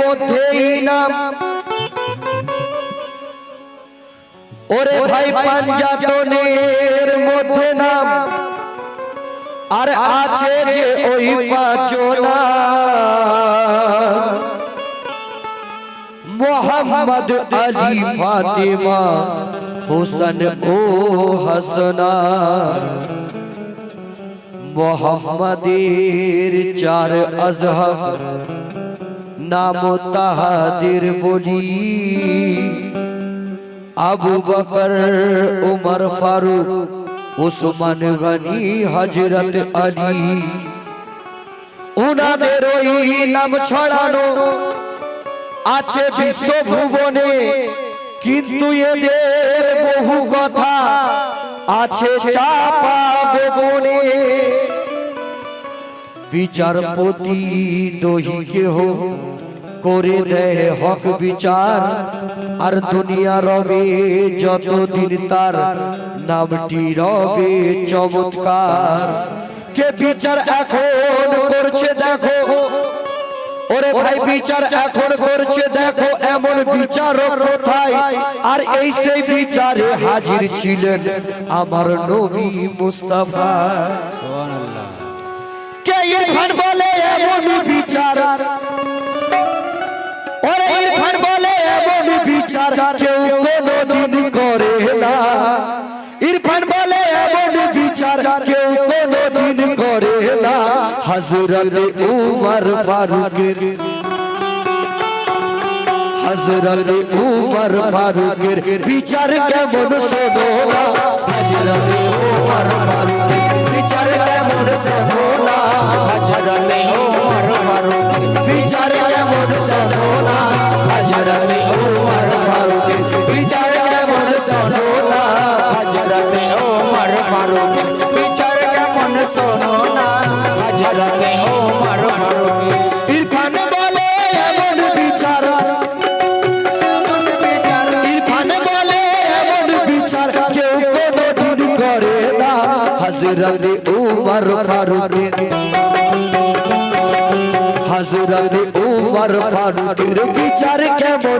মধ্যেই নাম। ওরে ভাই পাঞ্জাতনের মধ্যে নাম। আর আছে যে ওই পাঁচনা মোহাম্মদ আলী ফাতিমা হোসেন ও হাসনা। মোহাম্মদের চার আজহাব। নাম তাহাদের বলি। আবু বকর, উমর ফারুক, উসমান গনি হজরত আলী। উনাদের ওই নাম ছড়ানো আছে বিশ্বভুবনে। কিন্তু এদের বহু কথা আছে চাপা গোপনে। বিচারপতি দহি কেহ করে দেয় হক বিচার। আর দুনিয়া রবে যতদিন তার, নামটি রবে চমৎকার। কে বিচার এখন করছে দেখো, ওরে ভাই বিচার এখন করছে দেখো, এমন বিচারক কোথায়? আর এই সেই বিচারে হাজির ছিলেন আমার নবী মুস্তাফা। ইরফান বলে এমন বিচার ওরে ইরফান বলে এমন বিচার কেউ কোনোদিন করে না ইরফান বলে এমন বিচার কেউ কোনোদিন করে না হযরত উমর ফারুকের হযরত উমর ফারুকের বিচার কেমন শোনো না হযরত উমর ফারুকের বিচার কেমন শোনো না হযরত উমর ফারুকের বিচার কেমন শোনো না হযরত উমর ফারুকের বিচার কেমন শোনো না হজরত ওমর ফারুক বিচার কেমন শোনো না হজরত ওমর ফারুক ইরফান বলে এমন বিচার ইরফান বলে এমন বিচার কেউ কোনোদিন করে না হযরত উমর ফারুকের হযরত উমর ফারুকের বিচার কেমন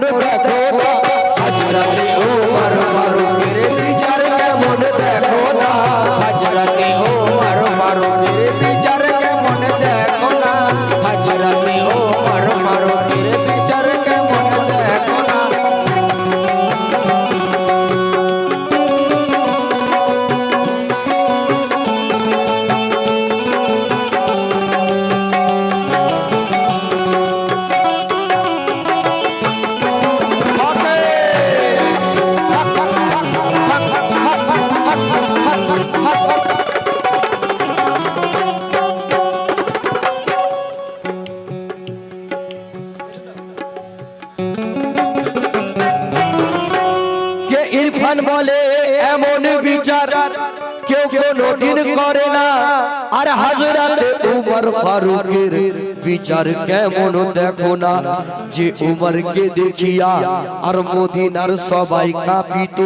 কোনদিন করে না। আর হাজরাত উমর ফারুকের বিচার কেমন দেখো না। যে উমরকে দেখিয়া আর মদিনার সবাই কাঁপিত।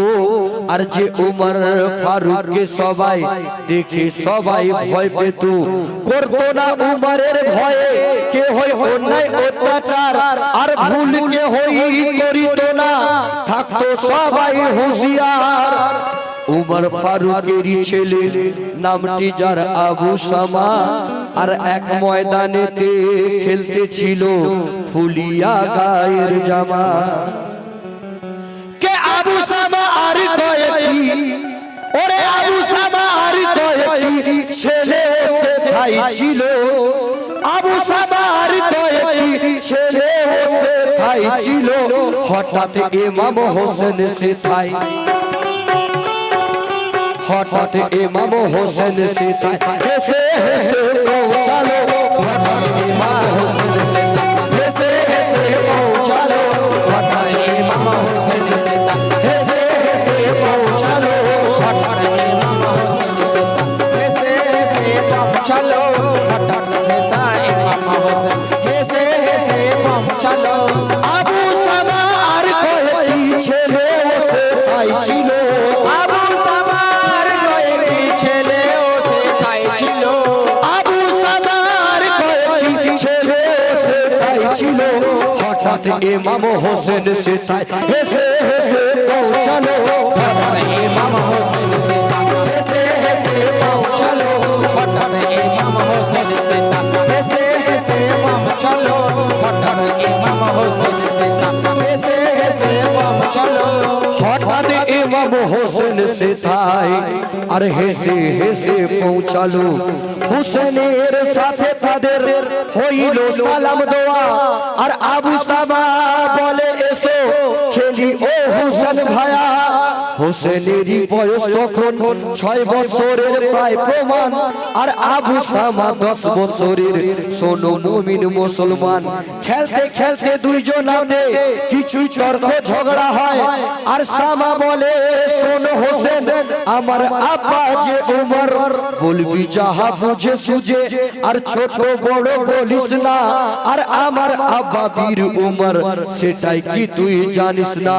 আর যে উমর ফারুককে সবাই দেখে সবাই ভয় পেত। করতো না উমরের ভয়ে। কে হয় অন্যায় অত্যাচার। আর ভুল কে হই করিত না। থাকতো সবাই হুঁশিয়ার। উমর ফারুকেরই ছেলে, নামটি যার আবু সামা, আর এক ময়দানেতে খেলতে ছিল ফুলিয়া গায়ের জামা। কে আবু সামা আর কয়েকটি? ওরে আবু সামা আর কয়েকটি ছেলে সেথাই ছিল। আবু সামা আর কয়েকটি ছেলে সেথাই ছিল। হঠাৎ ইমাম হোসেন সেথাই হঠাৎ ইমাম হোসেন সেথাই হেসে হেসে পৌঁছালো হঠাৎ ইমাম হোসেন সেথাই হেসে হেসে পৌঁছালো হঠাৎ ইমাম হোসেন সেথাই হেসে হেসে পৌঁছালো হঠাৎ ইমাম হোসেন সেথায় হেসে হেসে পৌঁছালো। হঠাৎ ইমাম হোসেন সীতা হেসে হেসে পৌঁছালো। হঠাৎ ইমাম হোসেন সীতা হেসে হেসে পৌঁছালো। হঠাৎ ইমাম হোসেন সীতা হেসে হেসে পৌঁছালো। হঠাৎ ইমাম হোসেন সেথায় আর হেসে হেসে পৌঁছালো হুসেনের সাথে তাদের হইল সালাম দোয়া আর আবু সামা বলে এসো খেলি ও হুসেন ভায়া হোসেনেরই বয়স তখন ছয় বছরের প্রায় প্রমাণ। আর আবু সামা দশ বছরের সোনো মুমিন মুসলমান। খেলতে খেলতে কিছুই তর্ক ঝগড়া হয়। আর সামা বলে হোসেন আমার আব্বা যে উমর বলবি যাহা বুঝে সুঝে আর ছোট বড় বলিস না। আর আমার আব্বা বীর উমর সেটাই কি তুই জানিস না?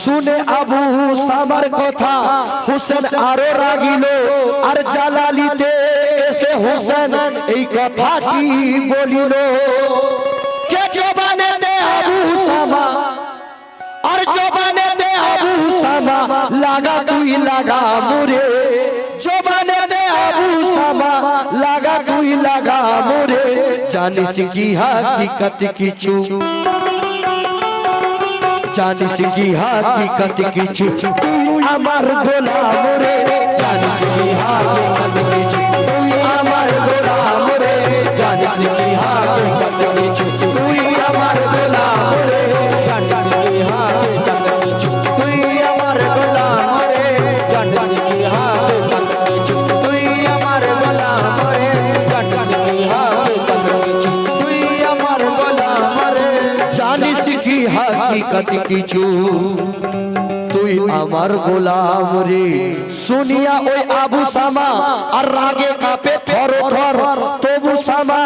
শুনে আবু সামার কথা হোসেন আরও রাগিল, আর জালালিতে এসে হোসেন এই কথাটি বলিল, কে জবানেতে আবু সামা আর জবানেতে আবু সামা লাগা তুই লাগা মোরে। জবানেতে আবু সামা লাগা তুই লাগা মোরে। জানিস কি হাকিকত কিছু? জানিস কি হাকিকত কিছু তুই আমার গোলাম রে জানিস কি হাকিকত কিছু তুই আমার গোলাম রে জানিস কি হাকিকত হাকিকত কিছু। তুই আমার গোলাম রে। শুনিয়া ওই আবু সামা আর রাগে কাপে থর থর। তবু সামা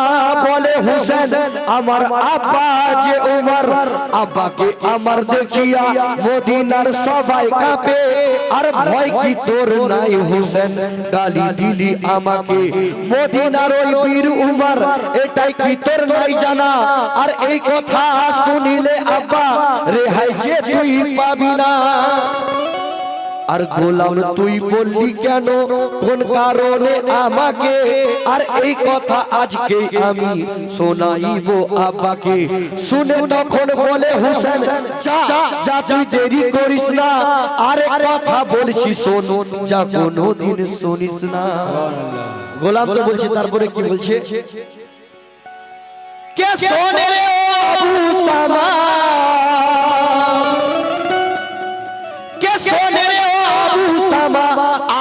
হুসেন আমার আব্বা যে উমর, আব্বাকে আমার দেখিয়া মদিনার সবাই কাপে, আর ভয় কি তোর নাই হুসেন? গালি দিলি আমাকে। মদিনার ওই বীর উমর, এটাই কি তোর নাই জানা? আর এই কথা শুনিলে আব্বা, রেহাই যে তুই পাবি না। আর গোলাম তুই বললি কেন? কোন? কারণে আমাকে? আর এই কথা আজকে আমি শোনাইব আব্বাকে। শুনে তখন বলে হুসেন যা যা তুই দেরি করিস না। আর কথা বলছি শোন যা কোনোদিন শুনিস না। গোলাম তো বলছে তারপরে কি বলছে? কে শোনে রে আবু সামা?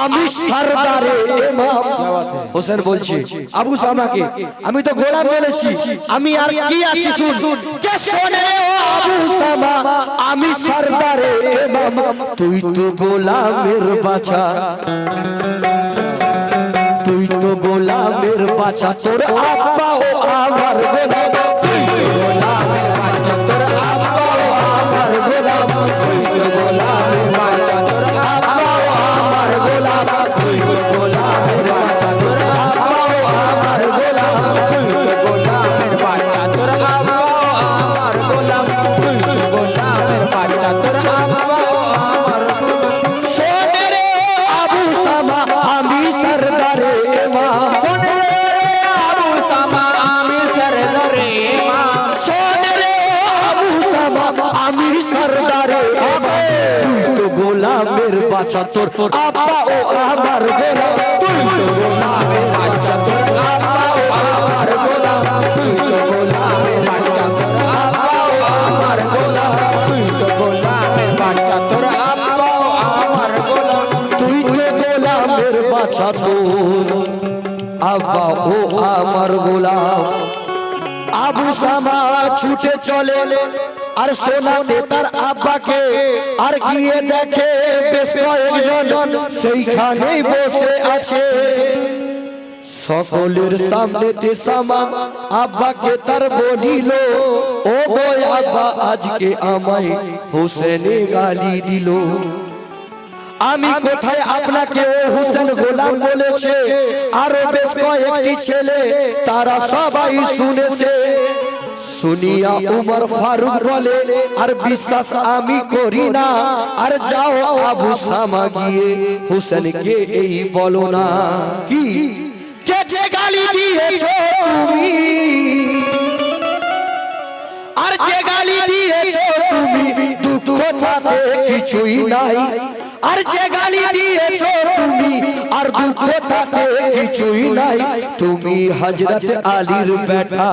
আমি সরদারে ইমাম। হোসেন বলছে আবু সামাকে আমি তো গোলাম বলেছি আমি আর কি আছি শুন? কে শোনে রে আবু সামা? আমি সরদারে ইমাম। তুই তো গোলামের বাছা। তুই তো গোলামের বাছা। তোর আব্বা ও আমার গোলাম। তোর আব্বা ও আমার গোলাম। তুই তো গোলামের বাচ্চা তোর আব্বা ও আমার গোলাম। তুই তো তোর আব্বা ও আমার গোলাম। তুই তো তোর আব্বা ও আমার গোলাম। তুই তো আব্বা ও আমার গোলাম। আবু সামা ছুটে চলে, আর শোনাতে তার আব্বাকে, আর গিয়ে দেখে বেশ কয়েকজন সেইখানেই বসে আছে। সকলের সামনেতে সামা আব্বাকে তার বলিল ও গো আব্বা আজকে আমায় হোসেনে গালি দিল। আমি কোথায় আপনাকে ও হুসেন গোলাম বলেছে? আরও বেশ কয়েকটি ছেলে তারা সবাই শুনেছে। শুনিয়া উমর ফারুক বলে আর বিশ্বাস আমি করি না। আর যাও আবু সামা গিয়ে। হুসেনকে এই বলো না কি? কে যে গালি দিয়েছ তুমি? আর যে গালি দিয়েছ তুমি দুঃখ তাতে কিছুই নাই। আর যে গালি দিয়েছ তুমি, আর দুঃখ তাতে কিছুই নাই। তুমি হজরত আলীর বেটা।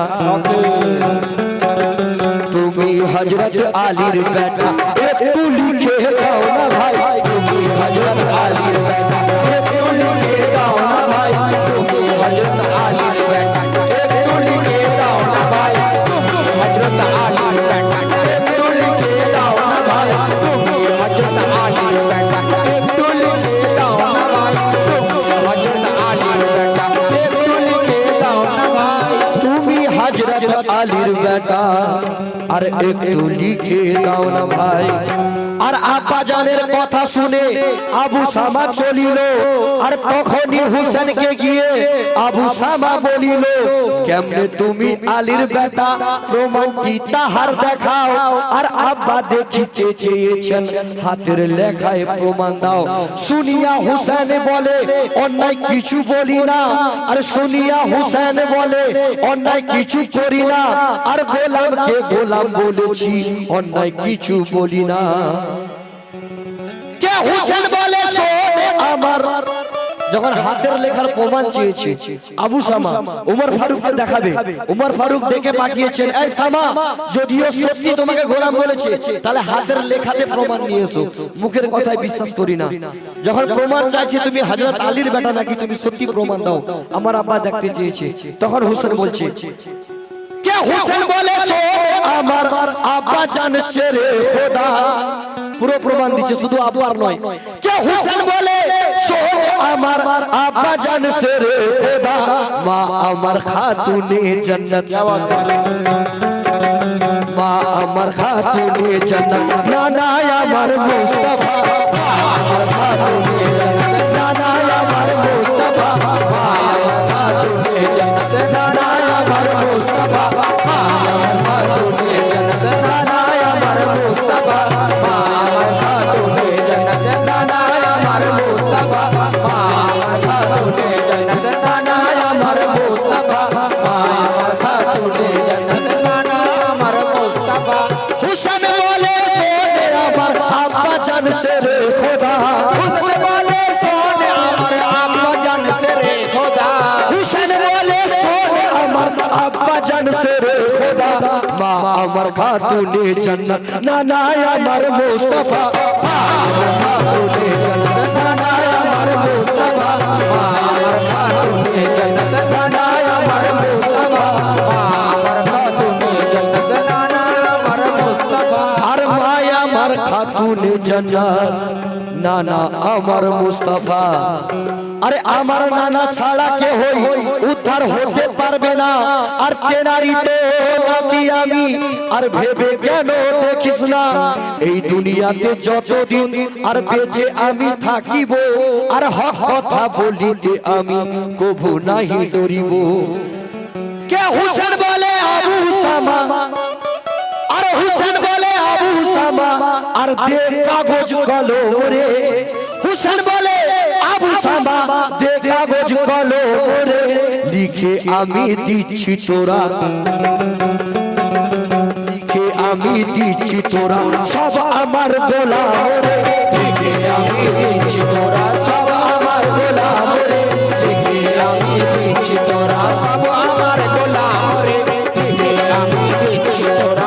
তুমি হজরত আলীর বেটা। একটু লিখে দাও না ভাই। তুমি হজরত আলীর বেটা। আর একটু লিখে দাও না ভাই। আর আব্বা জানের কথা শুনে আবু সামা চলিল। আর তখনই হুসেনকে গিয়ে আবু সামা বলিল, কেমনে তুমি আলীর বেটা প্রমাণটি তাহার দেখাও? আর আব্বা দেখিতে চেয়েছেন, হাতের লেখায় প্রমাণ দাও। শুনিয়া হুসেন বলে, অন্যায় কিছু বলি না। আর শুনিয়া হুসেন বলে, অন্যায় কিছু করি না। আর গোলামকে গোলাম বলেছি, অন্যায় কিছু বলি না। হুসেন বলে আমার। যখন হাতের লেখার প্রমাণ চেয়েছে, আবু সামা উমর ফারুককে দেখাবে। উমর ফারুক ডেকে পাঠিয়েছেন, এই সামা, যদিও সত্যি তোমাকে গোলাম বলেছে, তাহলে হাতের লেখাতে প্রমাণ নিয়ে এসো। মুখের কথায় বিশ্বাস করি না। যখন প্রমাণ চাইছে, তুমি হযরত আলীর বেটা নাকি? তুমি সত্যি প্রমাণ দাও। আমার আব্বা দেখতে চেয়েছে। তখন হুসেন বলছে, কে হুসেন বলে আমার আব্বা জান শেরে খোদা। পুরো প্রমাণ দিচ্ছে শুধু আব্বার নয়। কে হুসেন বলে? শোন আমার আব্বা জান শেরে খোদা মা আমার খাতুনে জান্নাত। মা আমার খাতুনে জান্নাত। নানা আমার মুস্তাফা মা আমার খাতুনে আব্বা জান শেরে খোদা মা আমার খাতুনে জান্নাত নানা আমার মুস্তাফা মা আমার খাতুনে জান্নাত নানা আমার মুস্তাফা মা আমার খাতুনে জান্নাত নানা আমার মুস্তাফা মা আমার খাতুনে জান্নাত নানা আমার মুস্তাফা আর মায়া আমার খাতুনে জান্নাত নানা আমার মুস্তাফা। আরে আমার নানা ছাড়া কে হই উদ্ধার হতে পারবে না। আর তেনারি তো নাতি আমি। আর ভেবে কেন দেখিস না? এই দুনিয়াতে যতদিন আর বেঁচে আমি থাকিব, আর হক কথা বলিতে আমি কভু নাহি ডরিব। কে হুসেন বলে আবু সামা আর হুসেন বলে আবু সামা আর দে কাগজ কলম রে হুসেন বলে আবু সামা দে কাগজ কলম রে লিখে আমি দিচ্ছি তোরা। লিখে আমি দিচ্ছি তোরা। সব আমার গোলাম রে লিখে আমি দিচ্ছি তোরা। সব আমার গোলাম রে লিখে আমি দিচ্ছি তোরা। সব আমার গোলাম রে লিখে আমি দিচ্ছি তোরা।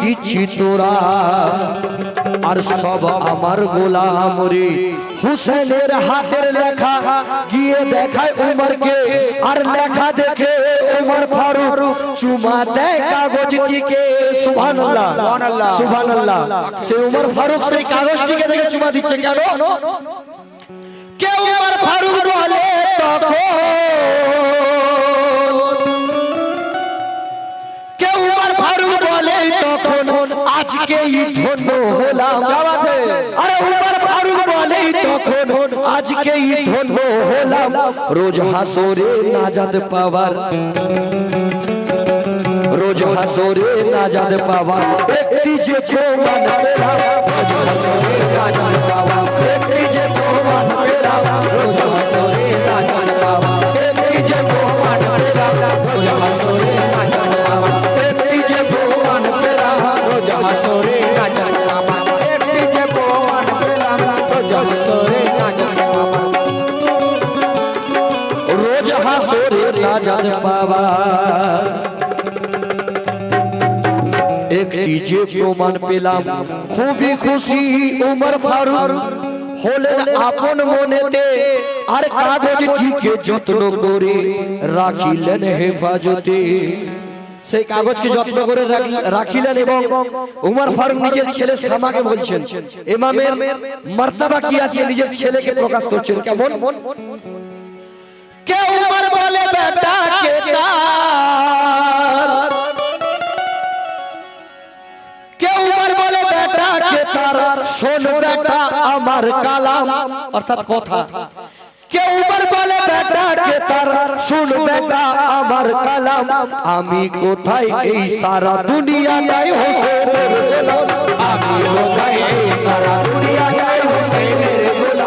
দিচ্ছি তোরা। আর সব আমার গোলাম রে। হুসেনের হাতের লেখা গিয়ে দেখায় উমরকে। আর লেখা দেখে উমর ফারুক চুমা দেয় কাগজ টিকে। সুবহানাল্লাহ সুবহানাল্লাহ। সুবহানাল্লাহ। সে উমর ফারুক সেই কাগজটিকে দেখে চুমা দিচ্ছে কেন? কে উমর ফারুক বলে তখন বলে তখন আজকেই ধন্য হলাম আরে উমর ফারুক বলে তখন আজকেই ধন্য হলাম রোজ হাসরে নাজাদ পাওয়ার রোজ হাসরে নাজাদ পাওয়ার একটি যে প্রমাণ পেলাম রোজ হাসরে নাজাদ পাওয়ার একটি যে প্রমাণ পেলাম রোজ হাসরে নাজাদ পাওয়ার একটি যে প্রমাণ পেলাম রোজ হাসরে নাজাদ रोज हसोरे नाचन बाबा एक जे प्रमाण पेला रोज हसोरे नाचन बाबा রোজ হাসরে নাজাদ পাওয়া একটি যে প্রমাণ পেলাম খুবই খুশি উমর ফারুক হলেন আপন মনেতে আর কাগজটিকে যত্ন করে রাখিলেন হেফাজতে সেই কাগজকে যত্ন করে রাখিলেন এবং উমর ফারুক নিজের ছেলে সামাকে বলছেন এমামের মর্তাবা কি আছে? নিজের ছেলেকে প্রকাশ করছেন। কেমন? কে উমর বলে বেটা কে তার। কে উমর বলে বেটা কে তার। শোন বেটা আমার কালাম। অর্থাৎ কথা। উমর বলে বেটা কে তার? শুন বেটা আমার কালাম। আমি কোথায় এই সারা দুনিয়া নাই হোসেনের গোলাম? আমি কোথায় এই সারা দুনিয়া নাই হুসেনের গোলাম?